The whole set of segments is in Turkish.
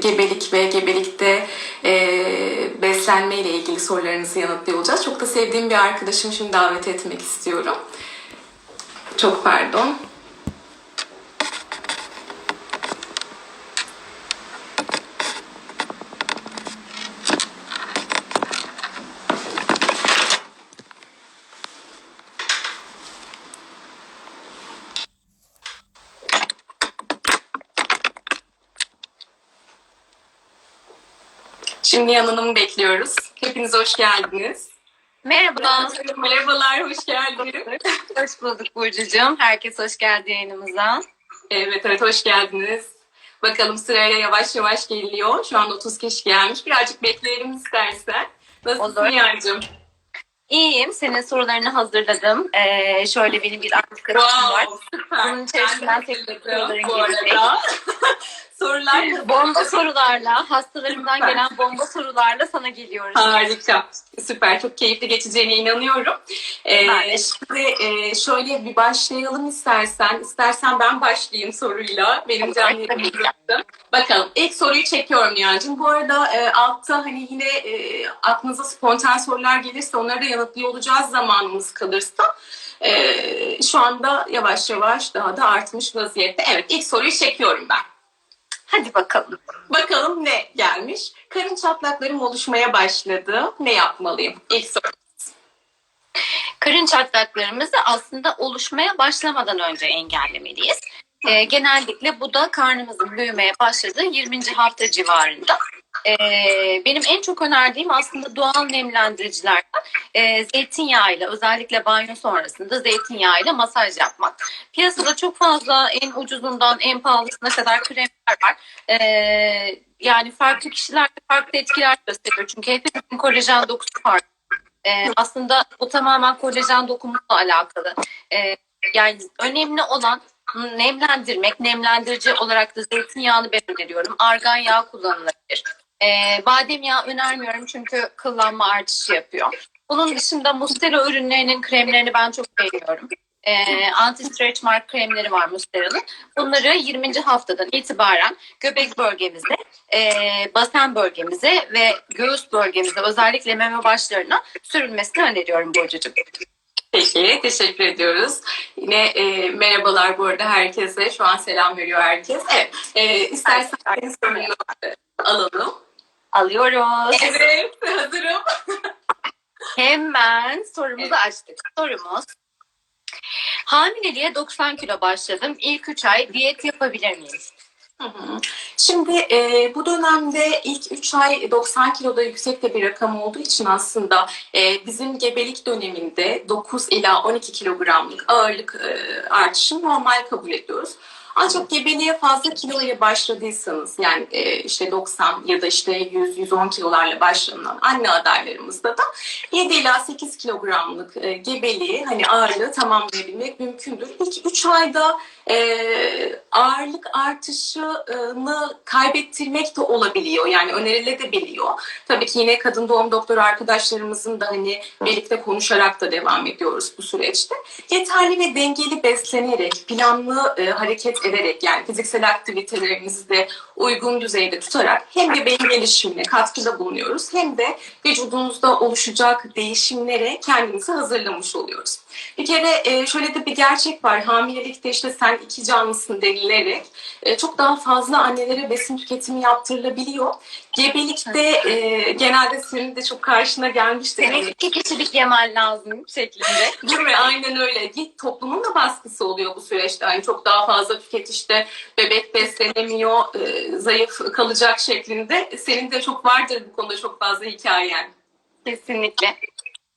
gebelik ve gebelikte e, beslenme ile ilgili sorularınızı yanıtlıyor olacağız. Çok da sevdiğim bir arkadaşımı şimdi davet etmek istiyorum. Çok pardon. Şimdi yanılımı bekliyoruz. Hepiniz hoş geldiniz. Merhaba. Merhabalar, hoş geldiniz. Hoş bulduk Burcucuğum. Herkes hoş geldi yayınımıza. Evet, evet hoş geldiniz. Bakalım sırayla yavaş yavaş geliyor. Şu an 30 kişi gelmiş. Birazcık bekleyelim istersen. Nasılsın. Nihal'cığım? İyiyim. Senin sorularını hazırladım. Ee, şöyle benim bir arkadaşım var. süper. Bunun içerisinden tek soruların gelecek. Sorular Bomba sorularla, hastalarımdan Süper. gelen bomba sorularla sana geliyoruz. Harika. Süper. Çok keyifli geçeceğine inanıyorum. Ee, şimdi e, şöyle bir başlayalım istersen. İstersen ben başlayayım soruyla. Benim canlı bıraktım. Bakalım. İlk soruyu çekiyorum Nihal'cığım. Bu arada e, altta hani yine e, aklınıza spontan sorular gelirse onları da yanıtlıyor olacağız zamanımız kalırsa. E, şu anda yavaş yavaş daha da artmış vaziyette. Evet ilk soruyu çekiyorum ben. Hadi bakalım. Bakalım ne gelmiş? Karın çatlaklarım oluşmaya başladı. Ne yapmalıyım? İlk soru. Karın çatlaklarımızı aslında oluşmaya başlamadan önce engellemeliyiz. Ee, genellikle bu da karnımızın büyümeye başladığı 20. hafta civarında. Ee, benim en çok önerdiğim aslında doğal nemlendiricilerden e, zeytinyağıyla özellikle banyo sonrasında zeytinyağıyla masaj yapmak. Piyasada çok fazla en ucuzundan en pahalısına kadar kremler var. Ee, yani farklı kişilerde farklı etkiler gösteriyor. Çünkü hepimizin kolajen dokusu farklı. Ee, aslında bu tamamen kolajen dokumuyla alakalı. Ee, yani önemli olan nemlendirmek, nemlendirici olarak da zeytinyağını ben öneriyorum. Argan yağı kullanılabilir. Ee, badem yağı önermiyorum çünkü kıllanma artışı yapıyor. Bunun dışında Mustela ürünlerinin kremlerini ben çok beğeniyorum. Ee, anti-stretch mark kremleri var Mustela'nın. Bunları 20. haftadan itibaren göbek bölgemize, e, basen bölgemize ve göğüs bölgemize özellikle meme başlarına sürülmesini öneriyorum Burcucuğum. Peki, teşekkür ediyoruz. Yine e, merhabalar bu arada herkese. Şu an selam veriyor herkes. Evet, e, istersen senin sorunu e, alalım. Alıyoruz. Evet, hazırım. Hemen sorumuzu açtık. Sorumuz. Hamileliğe 90 kilo başladım. İlk 3 ay diyet yapabilir miyim? Şimdi e, bu dönemde ilk 3 ay 90 kiloda yüksek de bir rakam olduğu için aslında e, bizim gebelik döneminde 9 ila 12 kilogramlık ağırlık e, artışını normal kabul ediyoruz. Ancak gebeliğe fazla kiloya başladıysanız yani e, işte 90 ya da işte 100-110 kilolarla başlanan anne adaylarımızda da 7 ila 8 kilogramlık e, gebeliği hani ağırlığı tamamlayabilmek mümkündür. İlk 3 ayda ağırlık artışını kaybettirmek de olabiliyor. Yani önerilebiliyor. Tabii ki yine kadın doğum doktoru arkadaşlarımızın da hani birlikte konuşarak da devam ediyoruz bu süreçte. Yeterli ve dengeli beslenerek, planlı e, hareket ederek yani fiziksel aktivitelerimizi de uygun düzeyde tutarak hem bebeğin gelişimine katkıda bulunuyoruz hem de vücudumuzda oluşacak değişimlere kendimizi hazırlamış oluyoruz. Bir kere e, şöyle de bir gerçek var. Hamilelikte işte sen iki canlısın denilerek e, çok daha fazla annelere besin tüketimi yaptırılabiliyor. Gebelikte e, genelde senin de çok karşına gelmiştir. Senin Hani iki kişilik yemen lazım şeklinde. Değil mi? Aynen öyle. Ki Toplumun da baskısı oluyor bu süreçte. Yani çok daha fazla tüket işte bebek beslenemiyor, e, zayıf kalacak şeklinde. Senin de çok vardır bu konuda çok fazla hikayen. Kesinlikle.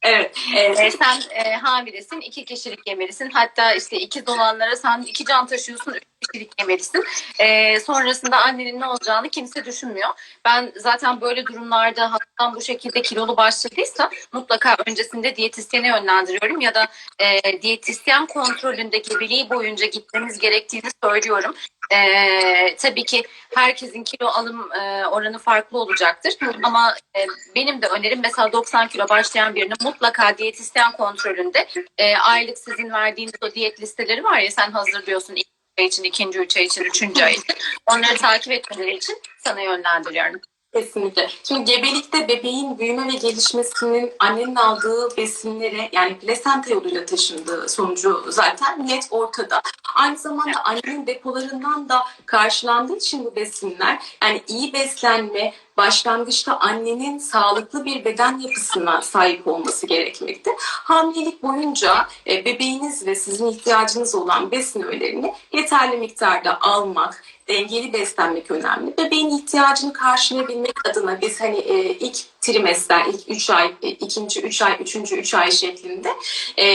Evet. Ee, E, sen e, hamilesin, iki kişilik yemelisin. Hatta işte iki olanlara sen iki can taşıyorsun, üç kişilik yemelisin. Ee, sonrasında annenin ne olacağını kimse düşünmüyor. Ben zaten böyle durumlarda hatta bu şekilde kilolu başladıysa mutlaka öncesinde diyetisyene yönlendiriyorum ya da e, diyetisyen kontrolünde gebeliği boyunca gitmemiz gerektiğini söylüyorum. Ee, tabii ki herkesin kilo alım e, oranı farklı olacaktır. Ama e, benim de önerim mesela 90 kilo başlayan birinin mutlaka diyetisyen kontrolünde e, aylık sizin verdiğiniz o diyet listeleri var ya sen hazırlıyorsun ay için, ikinci üç ay için, üçüncü ay için. Onları takip etmeleri için sana yönlendiriyorum. Kesinlikle. Şimdi gebelikte bebeğin büyüme ve gelişmesinin annenin aldığı besinlere yani plasenta yoluyla taşındığı sonucu zaten net ortada. Aynı zamanda annenin depolarından da karşılandığı için bu besinler yani iyi beslenme başlangıçta annenin sağlıklı bir beden yapısına sahip olması gerekmekte. Hamilelik boyunca e, bebeğiniz ve sizin ihtiyacınız olan besin öğelerini yeterli miktarda almak, dengeli beslenmek önemli. Bebeğin ihtiyacını karşılayabilmek adına biz hani e, ilk trimester, ilk 3 ay, e, ikinci 3 ay, üçüncü 3 ay şeklinde e,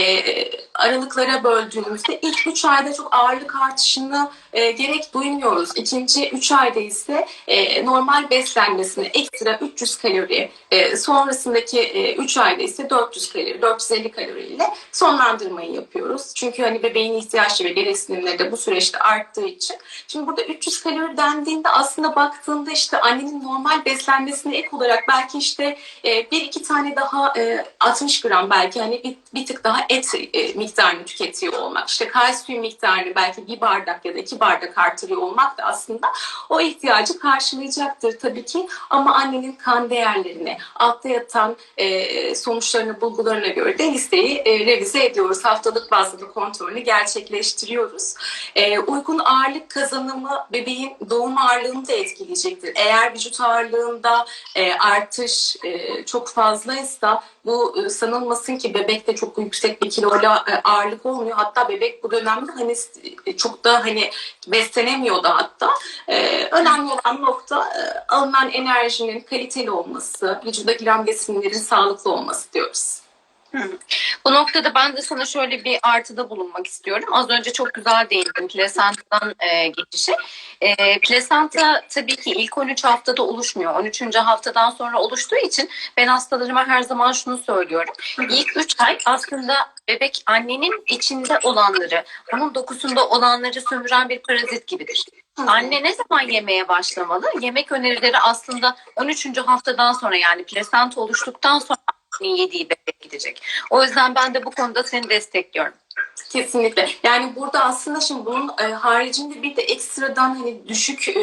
aralıklara böldüğümüzde ilk 3 ayda çok ağırlık artışını e, gerek duymuyoruz. İkinci 3 ayda ise e, normal beslenmesine ekstra 300 kalori, e, sonrasındaki 3 ayda ise 400 kalori, 450 kalori ile sonlandırmayı yapıyoruz. Çünkü hani bebeğin ihtiyaçları ve gereksinimleri de bu süreçte arttığı için. Şimdi burada 300 kalori dendiğinde aslında baktığında işte annenin normal beslenmesine ek olarak belki işte e, bir iki tane daha e, 60 gram belki hani bir, bir tık daha et e, miktarını tüketiyor olmak. İşte kalsiyum miktarını belki bir bardak ya da iki bardak artırıyor olmak da aslında o ihtiyacı karşılayacaktır tabii ki. Ama annenin kan değerlerini, altta yatan e, sonuçlarını, bulgularına göre de listeyi e, revize ediyoruz. Haftalık bazlı kontrolünü gerçekleştiriyoruz. E, uygun ağırlık kazanımı bebeğin doğum ağırlığını da etkileyecektir. Eğer vücut ağırlığında e, artış e, çok fazlaysa bu e, sanılmasın ki bebekte çok yüksek bir kiloyla ağırlık olmuyor. Hatta bebek bu dönemde hani e, çok da hani beslenemiyor da hatta. E, önemli olan nokta e, alınan enerjinin kaliteli olması, vücuda giren besinlerin sağlıklı olması diyoruz. Bu noktada ben de sana şöyle bir artıda bulunmak istiyorum. Az önce çok güzel değindim plasentadan e, geçişi. E, plasenta tabii ki ilk 13 haftada oluşmuyor. 13. haftadan sonra oluştuğu için ben hastalarıma her zaman şunu söylüyorum. İlk 3 ay aslında bebek annenin içinde olanları, onun dokusunda olanları sömüren bir parazit gibidir. Anne ne zaman yemeye başlamalı? Yemek önerileri aslında 13. haftadan sonra yani plasenta oluştuktan sonra annenin yediği bebek gidecek. O yüzden ben de bu konuda seni destekliyorum. Kesinlikle. Yani burada aslında şimdi bunun e, haricinde bir de ekstradan hani düşük e,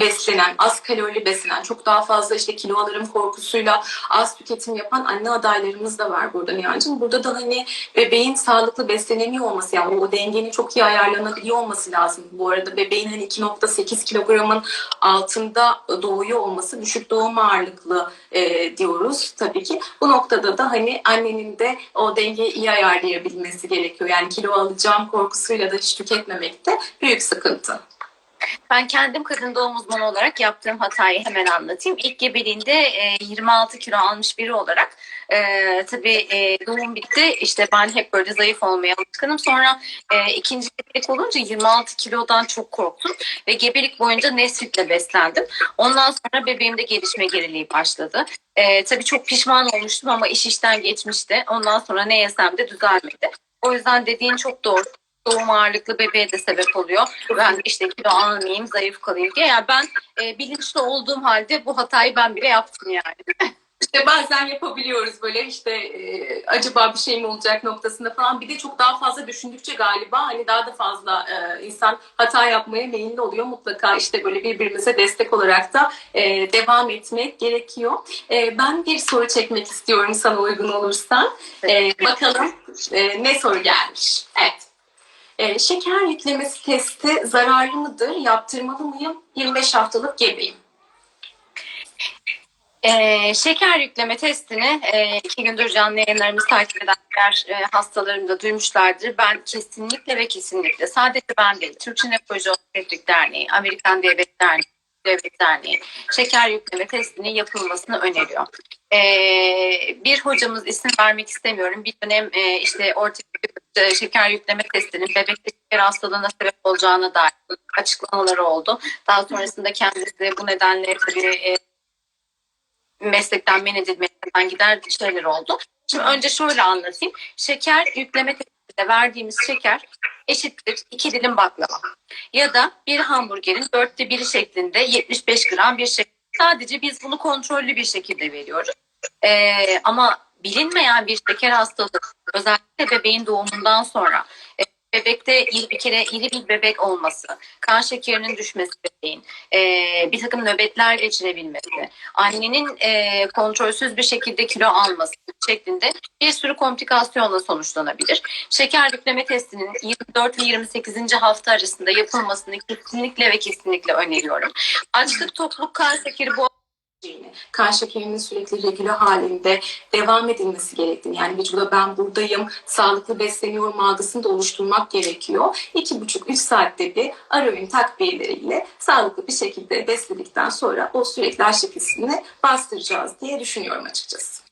beslenen, az kalorili beslenen, çok daha fazla işte kilo alırım korkusuyla az tüketim yapan anne adaylarımız da var burada Nihan'cığım. Burada da hani bebeğin sağlıklı beslenemiyor olması yani o dengenin çok iyi ayarlanabiliyor olması lazım. Bu arada bebeğin hani 2.8 kilogramın altında doğuyor olması düşük doğum ağırlıklı e, diyoruz tabii ki. Bu noktada da hani annenin de o dengeyi iyi ayarlayabilmesi gerekiyor. Yani kilo alacağım korkusuyla da hiç tüketmemek büyük sıkıntı. Ben kendim kadın doğum uzmanı olarak yaptığım hatayı hemen anlatayım. İlk gebeliğinde e, 26 kilo almış biri olarak e, tabii e, doğum bitti. İşte ben hep böyle zayıf olmaya alışkınım. Sonra e, ikinci gebelik olunca 26 kilodan çok korktum. Ve gebelik boyunca Nesrit'le beslendim. Ondan sonra bebeğimde gelişme geriliği başladı. E, tabii çok pişman olmuştum ama iş işten geçmişti. Ondan sonra ne yesem de düzelmedi. O yüzden dediğin çok doğru doğum ağırlıklı bebeğe de sebep oluyor. Ben işte kilo almayayım, zayıf kalayım diye. Yani ben e, bilinçli olduğum halde bu hatayı ben bile yaptım yani. İşte bazen yapabiliyoruz böyle işte e, acaba bir şey mi olacak noktasında falan. Bir de çok daha fazla düşündükçe galiba hani daha da fazla e, insan hata yapmaya meyilli oluyor. Mutlaka işte böyle birbirimize destek olarak da e, devam etmek gerekiyor. E, ben bir soru çekmek istiyorum sana uygun olursa. E, bakalım e, ne soru gelmiş. Evet. E, şeker yüklemesi testi zararlı mıdır? Yaptırmalı mıyım? 25 haftalık gebeyim. E, şeker yükleme testini e, iki gündür canlı yayınlarımızı takip eden diğer e, hastalarım duymuşlardır. Ben kesinlikle ve kesinlikle sadece ben değil, Türkçe Nefroloji Obstetrik Derneği, Amerikan Diyabet Derneği, Devlet Derneği şeker yükleme testinin yapılmasını öneriyor. Ee, bir hocamız isim vermek istemiyorum. Bir dönem e, işte ortaya e, şeker yükleme testinin bebekte şeker hastalığına sebep olacağına dair açıklamaları oldu. Daha sonrasında kendisi bu nedenle tabii e, meslekten men edilmekten gider şeyler oldu. Şimdi önce şöyle anlatayım. Şeker yükleme testinde verdiğimiz şeker eşittir 2 dilim baklava. Ya da bir hamburgerin dörtte biri şeklinde 75 gram bir şeker. Sadece biz bunu kontrollü bir şekilde veriyoruz. Ee, ama bilinmeyen bir şeker hastalığı özellikle bebeğin doğumundan sonra bebekte iri bir kere iri bir bebek olması, kan şekerinin düşmesi bebeğin, e, bir takım nöbetler geçirebilmesi, annenin e, kontrolsüz bir şekilde kilo alması şeklinde bir sürü komplikasyonla sonuçlanabilir. Şeker yükleme testinin 24 ve 28. hafta arasında yapılmasını kesinlikle ve kesinlikle öneriyorum. Açlık, tokluk, kan şekeri bu kan şekerinin sürekli regüle halinde devam edilmesi gerektiğini yani vücuda ben buradayım, sağlıklı besleniyorum algısını da oluşturmak gerekiyor. 2,5-3 saatte bir ara öğün takviyeleriyle sağlıklı bir şekilde besledikten sonra o sürekli açlık hissini bastıracağız diye düşünüyorum açıkçası.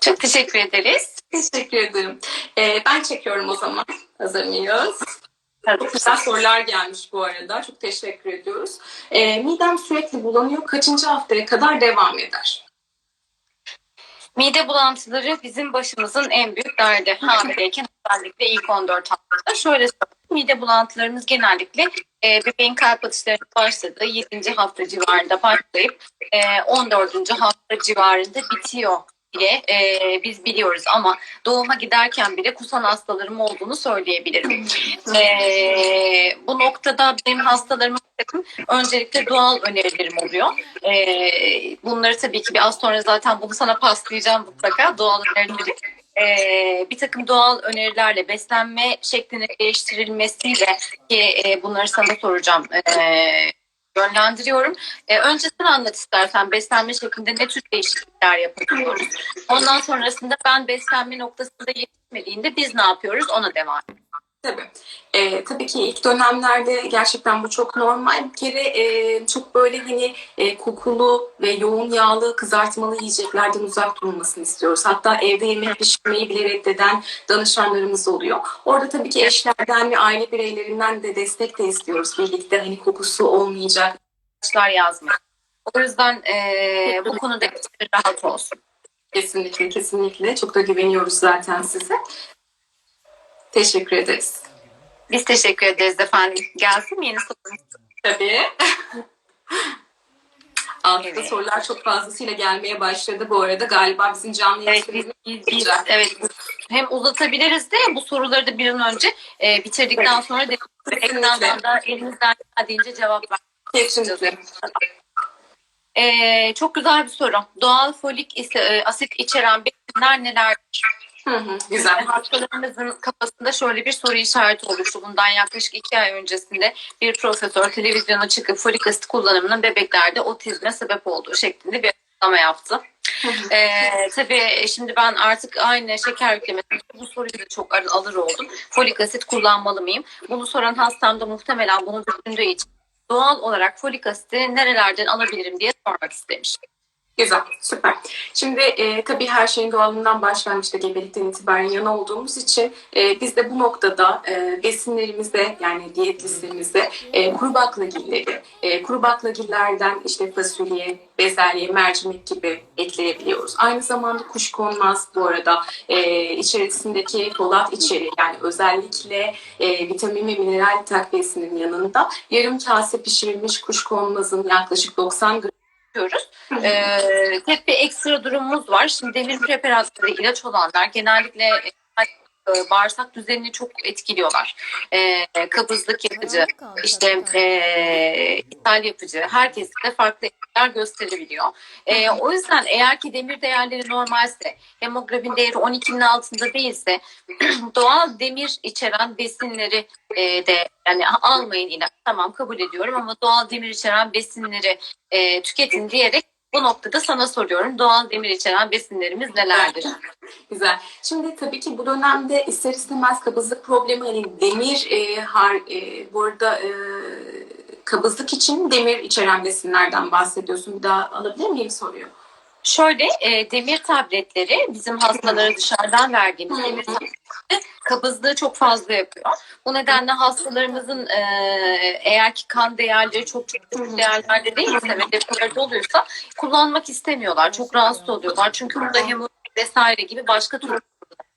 çok teşekkür ederiz. Teşekkür ederim. Ee, ben çekiyorum o zaman. Hazır mıyız? Çok güzel sorular gelmiş bu arada. Çok teşekkür ediyoruz. Ee, midem sürekli bulanıyor. Kaçıncı haftaya kadar devam eder? Mide bulantıları bizim başımızın en büyük derdi. Hamileyken özellikle ilk 14 haftada. Şöyle söyleyeyim, mide bulantılarımız genellikle e, bebeğin kalp atışlarının başladığı 7. hafta civarında başlayıp e, 14. hafta civarında bitiyor diye e, biz biliyoruz ama doğuma giderken bile kusan hastalarım olduğunu söyleyebilirim. E, bu noktada benim hastalarıma öncelikle doğal önerilerim oluyor. E, bunları tabii ki bir az sonra zaten bunu sana paslayacağım mutlaka doğal önerileri. E, bir takım doğal önerilerle beslenme şeklinin değiştirilmesiyle ki e, bunları sana soracağım. E, yönlendiriyorum. E, önce sen anlat istersen beslenme şeklinde ne tür değişiklikler yapabiliyoruz. Ondan sonrasında ben beslenme noktasında yetişmediğinde biz ne yapıyoruz ona devam edelim. Tabii. Ee, tabii ki ilk dönemlerde gerçekten bu çok normal. Bir kere e, çok böyle hani e, kokulu ve yoğun yağlı kızartmalı yiyeceklerden uzak durulmasını istiyoruz. Hatta evde yemek pişirmeyi bile reddeden danışanlarımız oluyor. Orada tabii ki eşlerden ve aile bireylerinden de destek de istiyoruz. Birlikte hani kokusu olmayacak. Yazmak. O yüzden e, bu konuda rahat olsun. Kesinlikle, kesinlikle. Çok da güveniyoruz zaten size. Teşekkür ederiz. Biz teşekkür ederiz efendim. Gelsin mi yeni sorumuz? Tabii. Altta Evet. sorular çok fazlasıyla gelmeye başladı bu arada. Galiba bizim canlı Evet, biz, yayın biz, biz- evet hem uzatabiliriz de bu soruları da bir an önce e, bitirdikten sonra de ekrandan da elimizden geldiğince cevap ver. Kesinlikle. E, çok güzel bir soru. Doğal folik e, asit içeren besinler nelerdir? Hı hı, güzel. Hastalarımızın kafasında şöyle bir soru işareti oluştu. Bundan yaklaşık iki ay öncesinde bir profesör televizyona çıkıp folik asit kullanımının bebeklerde otizme sebep olduğu şeklinde bir açıklama yaptı. Ee, tabii şimdi ben artık aynı şeker yüklemesi bu soruyu da çok alır oldum. Folik asit kullanmalı mıyım? Bunu soran hastam da muhtemelen bunu düşündüğü için doğal olarak folik asiti nerelerden alabilirim diye sormak istemiş. Güzel, süper. Şimdi e, tabii her şeyin doğalından başlangıçta gebelikten itibaren yana olduğumuz için e, biz de bu noktada e, besinlerimizde yani diyet listemizde e, kuru baklagilleri, e, kuru baklagillerden işte fasulye, bezelye, mercimek gibi ekleyebiliyoruz. Aynı zamanda kuşkonmaz bu arada e, içerisindeki folat içeriği yani özellikle e, vitamin ve mineral takviyesinin yanında yarım kase pişirilmiş kuşkonmazın yaklaşık 90 gram yapıyoruz. Ee, tek bir ekstra durumumuz var. Şimdi demir preparatları ilaç olanlar genellikle e, bağırsak düzenini çok etkiliyorlar. Ee, kabızlık yapıcı, işte e, ishal yapıcı, herkeste de farklı etkiler gösterebiliyor. Ee, o yüzden eğer ki demir değerleri normalse, hemoglobin değeri 12'nin altında değilse doğal demir içeren besinleri e, de yani almayın ilaç tamam kabul ediyorum ama doğal demir içeren besinleri e, tüketin diyerek bu noktada sana soruyorum. Doğal demir içeren besinlerimiz nelerdir? Güzel. Şimdi tabii ki bu dönemde ister istemez kabızlık problemi hani demir e, har, e, bu e, kabızlık için demir içeren besinlerden bahsediyorsun. Bir daha alabilir miyim soruyu? Şöyle e, demir tabletleri bizim hastalara dışarıdan verdiğimiz demir tabletleri kabızlığı çok fazla yapıyor. Bu nedenle hastalarımızın e, eğer ki kan değerleri çok çok düşük değerlerde değilse ve depolarda oluyorsa kullanmak istemiyorlar. Çok rahatsız oluyorlar. Çünkü burada hemoroid vesaire gibi başka türlü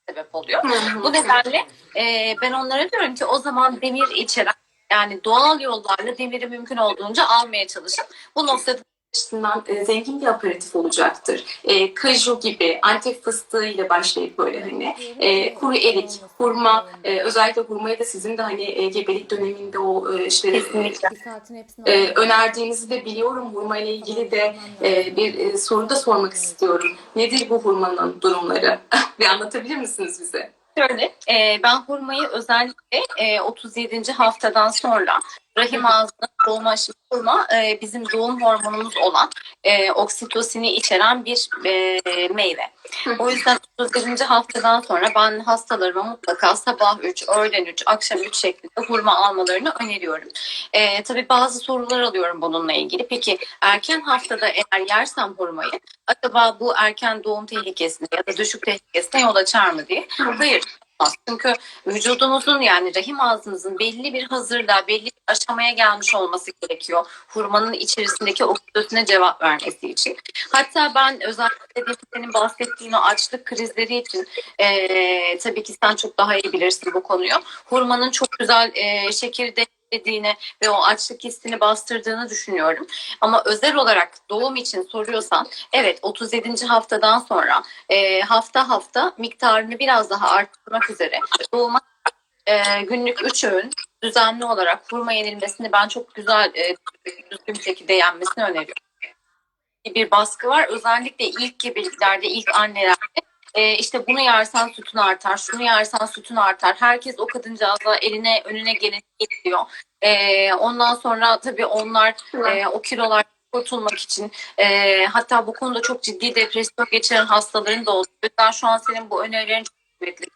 sebep oluyor. Bu nedenle e, ben onlara diyorum ki o zaman demir içeren yani doğal yollarla demiri mümkün olduğunca almaya çalışın. Bu noktada açısından e, zengin bir aperatif olacaktır. E, kaju gibi antep fıstığı ile başlayıp böyle hani e, kuru erik, hurma, e, özellikle hurmayı da sizin de hani e, gebelik döneminde o e, işte e, aldım. önerdiğinizi de biliyorum. Hurma ile ilgili de e, bir e, soru da sormak istiyorum. Nedir bu hurmanın durumları? bir anlatabilir misiniz bize? Şöyle, e, ben hurmayı özellikle e, 37. haftadan sonra rahim ağzına doğum aşımı hurma e, bizim doğum hormonumuz olan e, oksitosini içeren bir e, meyve. O yüzden 37. haftadan sonra ben hastalarıma mutlaka sabah 3, öğlen 3, akşam 3 şeklinde hurma almalarını öneriyorum. E, tabii bazı sorular alıyorum bununla ilgili. Peki erken haftada eğer yersem hurmayı acaba bu erken doğum tehlikesine ya da düşük tehlikesine yol açar mı diye. Hayır. Olmaz. Çünkü vücudumuzun yani rahim ağzınızın belli bir hazırlığa, belli bir aşamaya gelmiş olması gerekiyor. Hurmanın içerisindeki oksitosine cevap vermesi için. Hatta ben özellikle de senin bahsettiğin o açlık krizleri için eee, tabii ki sen çok daha iyi bilirsin bu konuyu. Hurmanın çok güzel eee şekeri dengelediğini ve o açlık hissini bastırdığını düşünüyorum. Ama özel olarak doğum için soruyorsan evet 37. haftadan sonra e, hafta hafta miktarını biraz daha arttırmak üzere doğuma e, günlük 3 öğün düzenli olarak hurma yenilmesini ben çok güzel e, düzgün şekilde yenmesini öneriyorum. Bir baskı var. Özellikle ilk gebeliklerde, ilk annelerde e, işte bunu yersen sütün artar, şunu yersen sütün artar. Herkes o kadıncağıza eline önüne geleni getiriyor. E, ondan sonra tabii onlar e, o kilolar kurtulmak için e, hatta bu konuda çok ciddi depresyon geçiren hastaların da oldu. O yüzden şu an senin bu önerilerin çok kıymetli.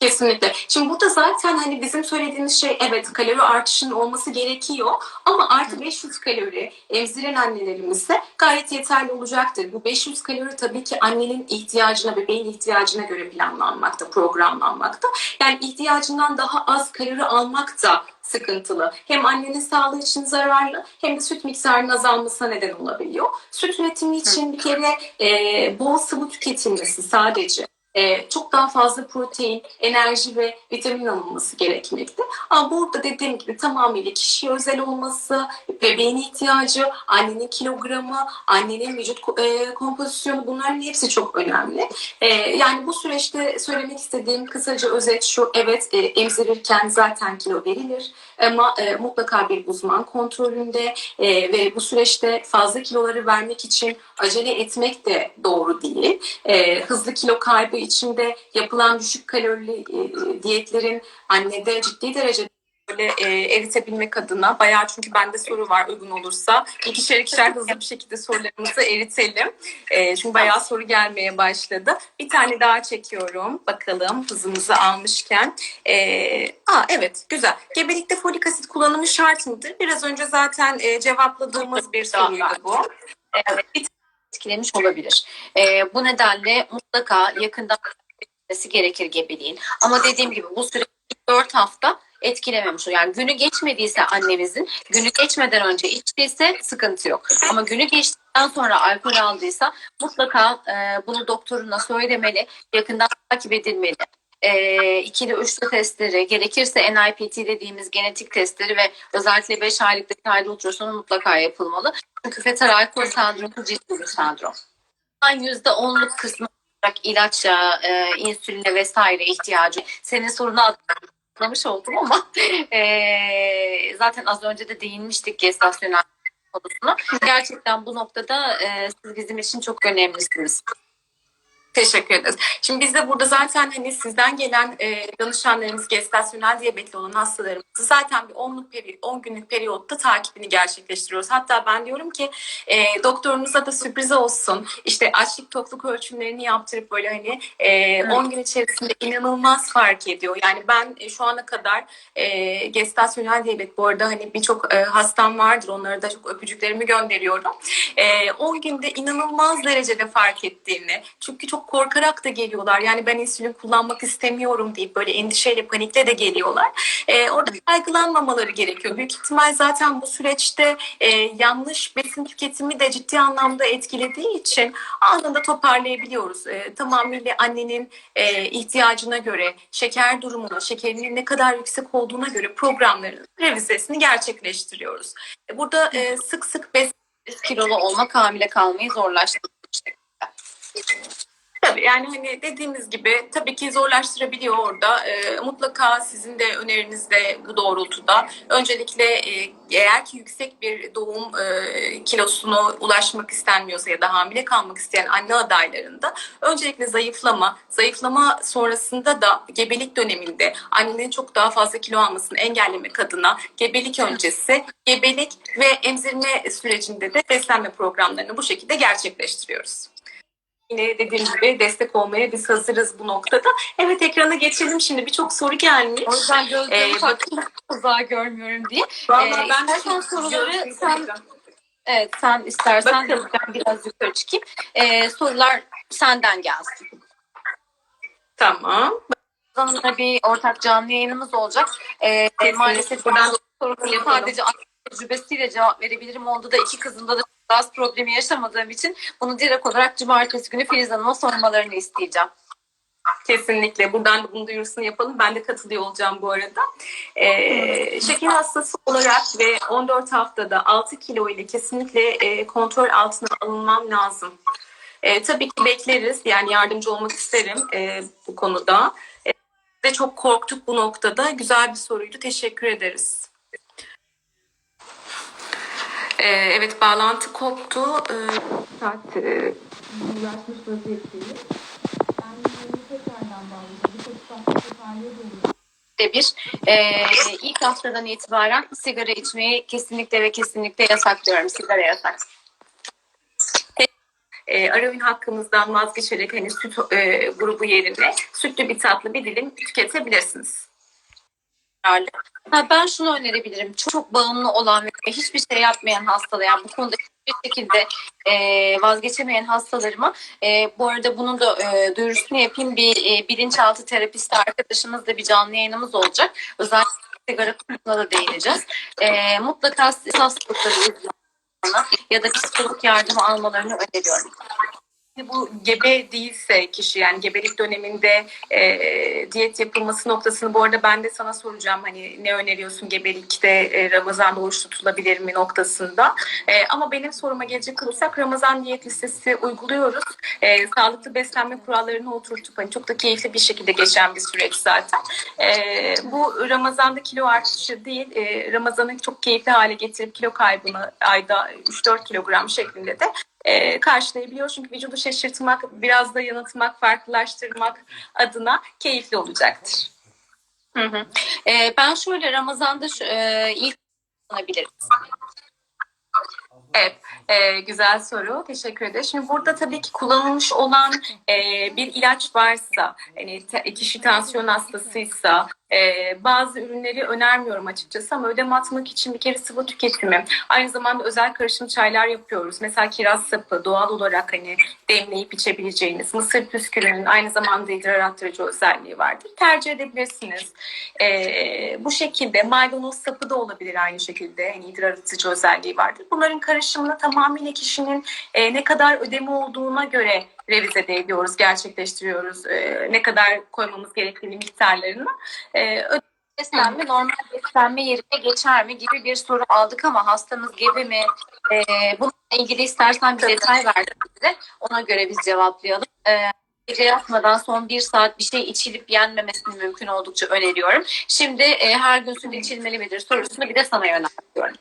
Kesinlikle. Şimdi burada zaten hani bizim söylediğimiz şey evet kalori artışının olması gerekiyor ama artı 500 kalori emziren annelerimize gayet yeterli olacaktır. Bu 500 kalori tabii ki annenin ihtiyacına, bebeğin ihtiyacına göre planlanmakta, programlanmakta. Yani ihtiyacından daha az kalori almak da sıkıntılı. Hem annenin sağlığı için zararlı hem de süt miktarının azalmasına neden olabiliyor. Süt üretimi için bir kere e, bol sıvı tüketilmesi sadece e, çok daha fazla protein, enerji ve vitamin alınması gerekmekte. Ama burada dediğim gibi tamamıyla kişiye özel olması, bebeğin ihtiyacı, annenin kilogramı, annenin vücut e, kompozisyonu bunların hepsi çok önemli. E, yani bu süreçte söylemek istediğim kısaca özet şu, evet e, emzirirken zaten kilo verilir ama e, mutlaka bir uzman kontrolünde e, ve bu süreçte fazla kiloları vermek için acele etmek de doğru değil. E, hızlı kilo kaybı içinde yapılan düşük kalorili e, diyetlerin annede ciddi derecede böyle e, eritebilmek adına bayağı çünkü bende soru var uygun olursa ikişer ikişer hızlı bir şekilde sorularımızı eritelim. E, çünkü bayağı soru gelmeye başladı. Bir tane daha çekiyorum. Bakalım hızımızı almışken. E, aa, evet güzel. Gebelikte folik asit kullanımı şart mıdır? Biraz önce zaten e, cevapladığımız bir soruydu bu. Evet, bir etkilemiş olabilir. Ee, bu nedenle mutlaka yakından etmesi gerekir gebeliğin. Ama dediğim gibi bu süre 4 hafta etkilememiş. Yani günü geçmediyse annemizin, günü geçmeden önce içtiyse sıkıntı yok. Ama günü geçtikten sonra alkol aldıysa mutlaka e, bunu doktoruna söylemeli, yakından takip edilmeli. E, ikili üçlü testleri, gerekirse NIPT dediğimiz genetik testleri ve özellikle 5 aylık detaylı ultrasonu mutlaka yapılmalı. Çünkü fetal alkol sendromu ciddi bir sendrom. %10'luk kısmı olarak ilaça, e, insüline vesaire ihtiyacı. Senin sorunu atlamış oldum ama e, zaten az önce de değinmiştik gestasyonel konusuna. Gerçekten bu noktada e, siz bizim için çok önemlisiniz. Teşekkür ederiz. Şimdi biz de burada zaten hani sizden gelen e, danışanlarımız gestasyonel diyabetli olan hastalarımızı zaten bir 10'luk periyot, 10 günlük periyotta takibini gerçekleştiriyoruz. Hatta ben diyorum ki e, doktorunuza da sürpriz olsun. İşte açlık tokluk ölçümlerini yaptırıp böyle hani e, 10 gün içerisinde inanılmaz fark ediyor. Yani ben e, şu ana kadar e, gestasyonel diyabet bu arada hani birçok e, hastam vardır. Onlara da çok öpücüklerimi gönderiyorum. E, 10 günde inanılmaz derecede fark ettiğini. Çünkü çok korkarak da geliyorlar. Yani ben insülin kullanmak istemiyorum deyip böyle endişeyle panikle de geliyorlar. E, orada kaygılanmamaları gerekiyor. Büyük ihtimal zaten bu süreçte e, yanlış besin tüketimi de ciddi anlamda etkilediği için anında toparlayabiliyoruz. E, tamamıyla annenin e, ihtiyacına göre, şeker durumuna, şekerinin ne kadar yüksek olduğuna göre programların revizesini gerçekleştiriyoruz. E, burada e, sık sık besin kilolu olmak hamile kalmayı zorlaştırır. Tabii yani hani dediğimiz gibi tabii ki zorlaştırabiliyor orada. Ee, mutlaka sizin de öneriniz de bu doğrultuda. Öncelikle e, eğer ki yüksek bir doğum e, kilosuna ulaşmak istenmiyorsa ya da hamile kalmak isteyen anne adaylarında öncelikle zayıflama, zayıflama sonrasında da gebelik döneminde annenin çok daha fazla kilo almasını engellemek adına gebelik öncesi, gebelik ve emzirme sürecinde de beslenme programlarını bu şekilde gerçekleştiriyoruz. Yine dediğim gibi destek olmaya biz hazırız bu noktada. Evet ekrana geçelim şimdi birçok soru gelmiş. O yüzden gözlerimi Ee, taktım uzağa görmüyorum diye. Vallahi Ee, ben istersen soruları sen- Evet sen istersen Bakalım. ben biraz yukarı çıkayım. Ee, sorular senden gelsin. Tamam. Hanım'la bir ortak canlı yayınımız olacak. Ee, maalesef Buradan soruları sadece tecrübesiyle cevap verebilirim. Onda da iki kızımda da gaz problemi yaşamadığım için bunu direkt olarak cumartesi günü Filiz Hanım'a sormalarını isteyeceğim. Kesinlikle. Buradan da bunu duyurusunu yapalım. Ben de katılıyor olacağım bu arada. Ee, şeker hastası olarak ve 14 haftada 6 kilo ile kesinlikle e, kontrol altına alınmam lazım. E, tabii ki bekleriz. Yani yardımcı olmak isterim e, bu konuda. E, de çok korktuk bu noktada. Güzel bir soruydu. Teşekkür ederiz. E, evet bağlantı koptu. E, saat e, ulaşmış vaziyetteyiz. de bir e, ilk haftadan itibaren sigara içmeyi kesinlikle ve kesinlikle yasaklıyorum. Sigara yasak. e, aravin hakkımızdan vazgeçerek hani süt e, grubu yerine sütlü bir tatlı bir dilim tüketebilirsiniz. Kararlı. Ha, ben şunu önerebilirim. Çok, çok bağımlı olan ve hiçbir şey yapmayan hastalar, yani bu konuda hiçbir şekilde e, vazgeçemeyen hastalarıma e, bu arada bunun da e, duyurusunu yapayım. Bir e, bilinçaltı terapisti arkadaşımızla bir canlı yayınımız olacak. Özellikle sigara konusuna da değineceğiz. E, mutlaka siz hastalıkları ya da psikolog yardımı almalarını öneriyorum. Bu gebe değilse kişi yani gebelik döneminde e, diyet yapılması noktasını bu arada ben de sana soracağım hani ne öneriyorsun gebelikte e, Ramazan'da oruç tutulabilir mi noktasında. E, ama benim soruma gelecek olursak Ramazan diyet listesi uyguluyoruz. E, sağlıklı beslenme kurallarını oturtup hani çok da keyifli bir şekilde geçen bir süreç zaten. E, bu Ramazan'da kilo artışı değil e, Ramazan'ı çok keyifli hale getirip kilo kaybını ayda 3-4 kilogram şeklinde de e, karşılayabiliyor. Çünkü vücudu şaşırtmak, biraz da yanıltmak, farklılaştırmak adına keyifli olacaktır. Hı hı. E, ben şöyle Ramazan'da şu, e, ilk kullanabilirim. Evet, e, güzel soru. Teşekkür ederim. Şimdi burada tabii ki kullanılmış olan e, bir ilaç varsa, hani te- kişi tansiyon hastasıysa, e, bazı ürünleri önermiyorum açıkçası ama ödem atmak için bir kere sıvı tüketimi. Aynı zamanda özel karışım çaylar yapıyoruz. Mesela kiraz sapı doğal olarak hani demleyip içebileceğiniz, mısır püskürünün aynı zamanda idrar arttırıcı özelliği vardır. Tercih edebilirsiniz. E, bu şekilde maydanoz sapı da olabilir aynı şekilde. Hani idrar arttırıcı özelliği vardır. Bunların karışımını tamamıyla kişinin e, ne kadar ödemi olduğuna göre revize de ediyoruz, gerçekleştiriyoruz. E, ne kadar koymamız gerektiğini miktarlarını. E, beslenme normal beslenme yerine geçer mi gibi bir soru aldık ama hastamız gebe mi? Ee, bununla ilgili istersen bir detay verdim bize. Ona göre biz cevaplayalım. Ee, gece yatmadan son bir saat bir şey içilip yenmemesini mümkün oldukça öneriyorum. Şimdi e, her gün süt içilmeli midir sorusunu bir de sana yöneltiyorum.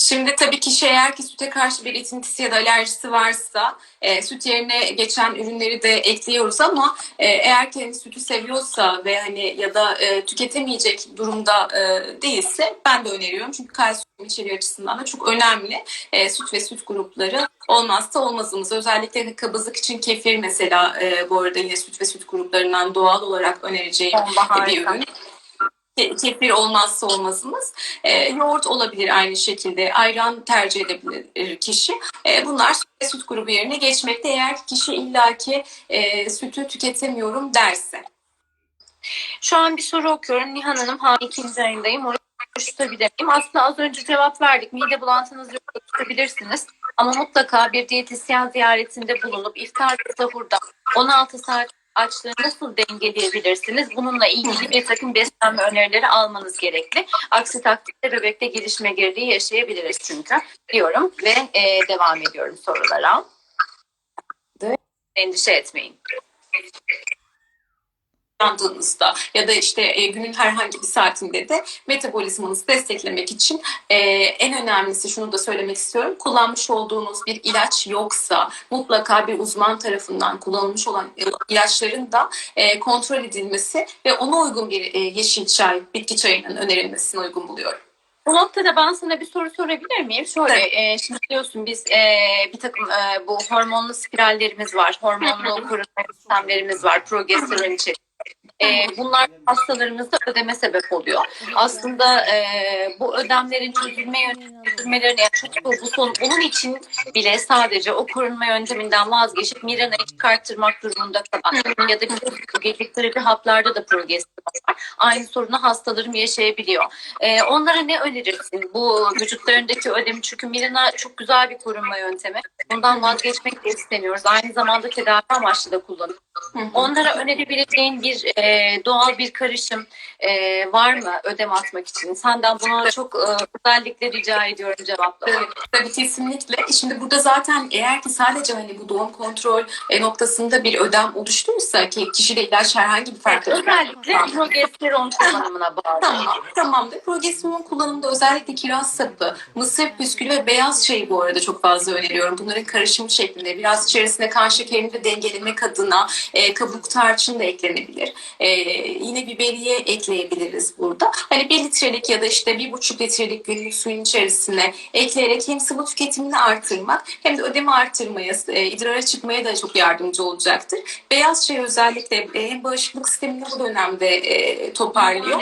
Şimdi tabii kişi eğer ki süte karşı bir itintisi ya da alerjisi varsa e, süt yerine geçen ürünleri de ekliyoruz ama e, eğer ki hani sütü seviyorsa ve hani ya da e, tüketemeyecek durumda e, değilse ben de öneriyorum. Çünkü kalsiyum içeriği açısından da çok önemli. E, süt ve süt grupları olmazsa olmazımız. Özellikle kabızlık için kefir mesela e, bu arada yine süt ve süt gruplarından doğal olarak önereceğim Bomba bir ürün. Ke- Kefir olmazsa olmazımız. E, yoğurt olabilir aynı şekilde. Ayran tercih edebilir kişi. E, bunlar süt grubu yerine geçmekte eğer kişi illaki e, sütü tüketemiyorum derse. Şu an bir soru okuyorum. Nihan Hanım ha ikinci ayındayım. Oruç tutabilir miyim? Aslında az önce cevap verdik. Mide bulantınız yok tutabilirsiniz. Ama mutlaka bir diyetisyen ziyaretinde bulunup iftar ve sahurda 16 saat açlığı nasıl dengeleyebilirsiniz? Bununla ilgili bir takım beslenme önerileri almanız gerekli. Aksi takdirde bebekte gelişme geriliği yaşayabiliriz çünkü diyorum ve e, devam ediyorum sorulara. Endişe etmeyin. Uyandığınızda ya da işte e, günün herhangi bir saatinde de metabolizmanızı desteklemek için e, en önemlisi şunu da söylemek istiyorum. Kullanmış olduğunuz bir ilaç yoksa mutlaka bir uzman tarafından kullanılmış olan e, ilaçların da e, kontrol edilmesi ve ona uygun bir e, yeşil çay, bitki çayının önerilmesini uygun buluyorum. Bu noktada ben sana bir soru sorabilir miyim? Şöyle, e, şimdi biliyorsun biz e, bir takım e, bu hormonlu spirallerimiz var, hormonlu korunma sistemlerimiz var, progesteron için. E, bunlar hastalarımızda ödeme sebep oluyor. Aslında e, bu ödemlerin çözülme çözülmelerine yani çok bu son onun için bile sadece o korunma yönteminden vazgeçip Mirena'yı çıkarttırmak durumunda kalan ya da terapi haplarda da progesteron var. Aynı sorunu hastalarım yaşayabiliyor. Ee, onlara ne önerirsin? Bu vücutlarındaki ödemi çünkü Mirena çok güzel bir korunma yöntemi. Bundan vazgeçmek de istemiyoruz. Aynı zamanda tedavi amaçlı da kullanıyoruz. Onlara önerebileceğin bir e, doğal bir karışım e, var mı ödem atmak için? Senden bunu çok e, özellikle rica ediyorum cevaplama. Evet, tabii kesinlikle. Şimdi burada zaten eğer ki sadece hani bu doğum kontrol e, noktasında bir ödem oluştuysa ki kişide ilaç herhangi bir fark Özellikle progesteron kullanımına bağlı. Tamam, tamamdır. Progesteron kullanımında özellikle kiraz sapı, mısır püskülü ve beyaz çayı bu arada çok fazla öneriyorum. Bunların karışımı şeklinde biraz içerisine kan şekerini de dengelemek adına e, kabuk tarçın da eklenebilir. E, yine biberiye ekleyebiliriz burada. Hani bir litrelik ya da işte bir buçuk litrelik günlük suyun içerisine ekleyerek hem sıvı tüketimini artırmak hem de ödemi artırmaya, e, idrara çıkmaya da çok yardımcı olacaktır. Beyaz çay özellikle e, hem bağışıklık sistemini bu dönemde e, toparlıyor.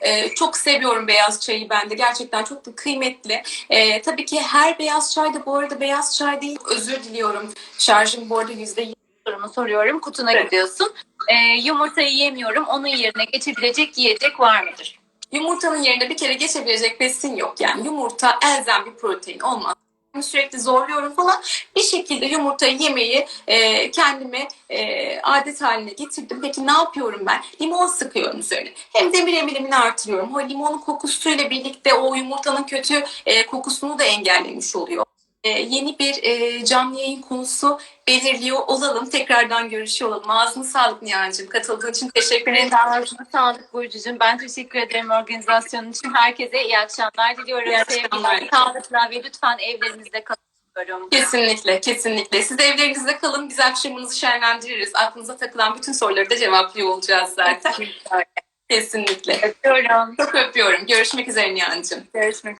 Ee, çok seviyorum beyaz çayı ben de. Gerçekten çok da kıymetli. Ee, tabii ki her beyaz çay da bu arada beyaz çay değil. Özür diliyorum. Şarjım bu arada yüzde sorumu soruyorum. Kutuna Evet. gidiyorsun. E, yumurtayı yemiyorum. Onun yerine geçebilecek yiyecek var mıdır? Yumurtanın yerine bir kere geçebilecek besin yok. Yani yumurta elzem bir protein olmaz. Sürekli zorluyorum falan. Bir şekilde yumurtayı yemeyi e, kendime e, adet haline getirdim. Peki ne yapıyorum ben? Limon sıkıyorum üzerine. Hem demir emilimini artırıyorum. O limonun kokusuyla birlikte o yumurtanın kötü e, kokusunu da engellemiş oluyor. E, yeni bir e, canlı yayın konusu belirliyor olalım. Tekrardan görüşüyor olalım. Ağzına sağlık Nihan'cığım. Katıldığın için teşekkür ederim. Ağzına sağlık Burcu'cum. Ben teşekkür ederim organizasyonun için. Herkese iyi akşamlar diliyorum. İyi akşamlar. Sağlıkla ve lütfen evlerinizde kalın. Kesinlikle, kesinlikle. Siz de evlerinizde kalın. Biz akşamınızı şenlendiririz. Aklınıza takılan bütün soruları da cevaplıyor olacağız zaten. Kesinlikle. Öpüyorum. Çok öpüyorum. Görüşmek üzere Nihan'cığım. Görüşmek